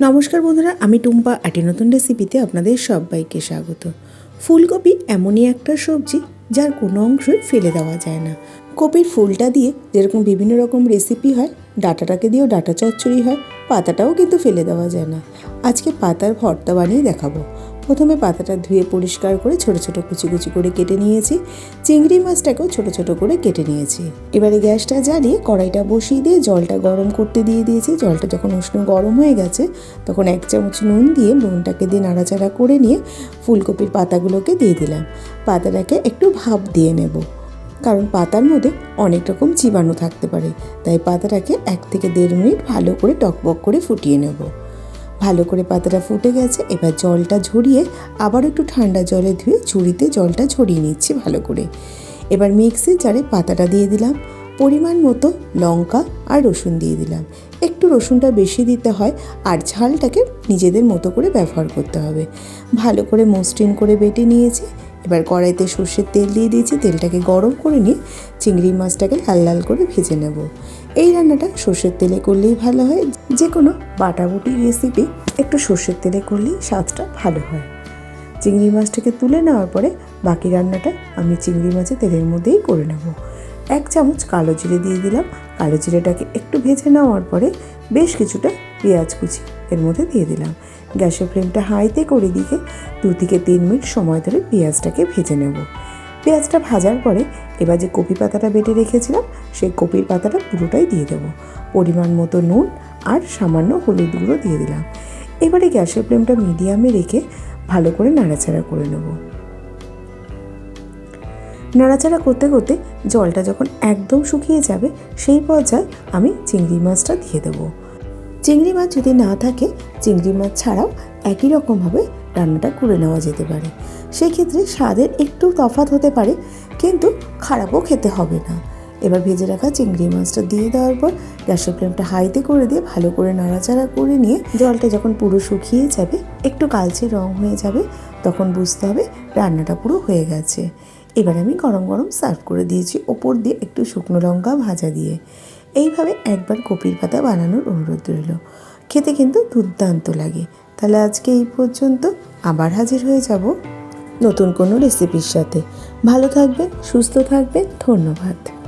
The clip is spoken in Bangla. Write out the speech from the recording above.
নমস্কার বন্ধুরা, আমি টুম্পা একটি নতুন রেসিপিতে আপনাদের সবাইকে স্বাগত। ফুলকপি এমনই একটা সবজি যার কোনো অংশই ফেলে দেওয়া যায় না। কপির ফুলটা দিয়ে যেরকম বিভিন্ন রকম রেসিপি হয়, ডাটাটাকে দিয়েও ডাটা চচ্চড়ি হয়, পাতাটাও কিন্তু ফেলে দেওয়া যায় না। আজকে পাতার ভর্তা বানিয়ে দেখাবো। প্রথমে পাতাটা ধুয়ে পরিষ্কার করে ছোট ছোট কুচি কুচি করে কেটে নিয়েছি। চিংড়ি মাছটাকেও ছোট ছোট করে কেটে নিয়েছি। এবারে গ্যাসটা জ্বালিয়ে কড়াইটা বসিয়ে দিয়ে জলটা গরম করতে দিয়ে দিয়েছি। জলটা যখন উষ্ণ গরম হয়ে গেছে, তখন এক চামচ নুন দিয়ে নুনটাকে দিয়ে নাড়াচাড়া করে নিয়ে ফুলকপির পাতাগুলোকে দিয়ে দিলাম। পাতাটাকে একটু ভাপ দিয়ে নেব। কারণ পাতার মধ্যে অনেক রকম জীবাণু থাকতে পারে। তাই পাতাটাকে এক থেকে দেড় মিনিট ভালো করে টকবক করে ফুটিয়ে নেব। ভালো করে পাতাটা ফুটে গেছে, এবার জলটা ঝরিয়ে আবার একটু ঠান্ডা জলে ধুয়ে ঝুড়িতে জলটা ঝরিয়ে নিচ্ছি ভালো করে। এবার মিক্সির জারে পাতাটা দিয়ে দিলাম, পরিমাণ মতো লঙ্কা আর রসুন দিয়ে দিলাম। একটু রসুনটা বেশি দিতে হয় আর ঝালটাকে নিজেদের মতো করে ব্যবহার করতে হবে। ভালো করে মসৃণ করে বেটে নিয়েছি এবার কড়াইতে সর্ষের তেল দিয়ে দিয়েছি, তেলটাকে গরম করে নিয়ে চিংড়ি মাছটাকে লাল লাল করে ভেজে নেব। এই রান্নাটা সর্ষের তেলে করলেই ভালো হয় যে কোনো বাটাবুটি রেসিপি একটু সর্ষের তেলে করলেই স্বাদটা ভালো হয়। চিংড়ি মাছটাকে তুলে নেওয়ার পরে বাকি রান্নাটা আমি চিংড়ি মাছের তেলের মধ্যেই করে নেব। এক চামচ কালো জিরে দিয়ে দিলাম, কালো জিরেটাকে একটু ভেজে নেওয়ার পরে বেশ কিছুটা পেঁয়াজ কুচি এর মধ্যে দিয়ে দিলাম। গ্যাসের ফ্লেমটা হাইতে করে দিয়ে দু থেকে তিন মিনিট সময় ধরে পেঁয়াজটাকে ভেজে নেব। পেঁয়াজটা ভাজার পরে এবার যে কপি পাতাটা বেটে রেখেছিলাম, সেই কপির পাতাটা পুরোটাই দিয়ে দেবো। পরিমাণ মতো নুন আর সামান্য হলুদ গুঁড়ো দিয়ে দিলাম। এবারে গ্যাসের ফ্লেমটা মিডিয়ামে রেখে ভালো করে নাড়াচাড়া করে নেব। নাড়াচাড়া করতে করতে জলটা যখন একদম শুকিয়ে যাবে, সেই পর্যায়ে আমি চিংড়ি মাছটা দিয়ে দেবো। চিংড়ি মাছ যদি না থাকে, চিংড়ি মাছ ছাড়াও একই রকমভাবে রান্নাটা করে নেওয়া যেতে পারে। সেক্ষেত্রে স্বাদের একটু তফাৎ হতে পারে, কিন্তু খারাপও খেতে হবে না। এবার ভেজে রাখা চিংড়ি মাছটা দিয়ে দেওয়ার পর গ্যাসের ফ্লেমটা হাইতে করে দিয়ে ভালো করে নাড়াচাড়া করে নিয়ে জলটা যখন পুরো শুকিয়ে যাবে, একটু কালচে রং হয়ে যাবে, তখন বুঝতে হবে রান্নাটা পুরো হয়ে গেছে। এবার আমি গরম গরম সার্ভ করে দিয়েছি ওপর দিয়ে একটু শুকনো লঙ্কা ভাজা দিয়ে। এইভাবে একবার কপির পাতা বানানোর অনুরোধ রইল। খেতে কিন্তু দুর্দান্ত লাগে। তাহলে আজকে এই পর্যন্ত আবার হাজির হয়ে যাব নতুন কোনো রেসিপির সাথে। ভালো থাকবেন, সুস্থ থাকবেন, ধন্যবাদ।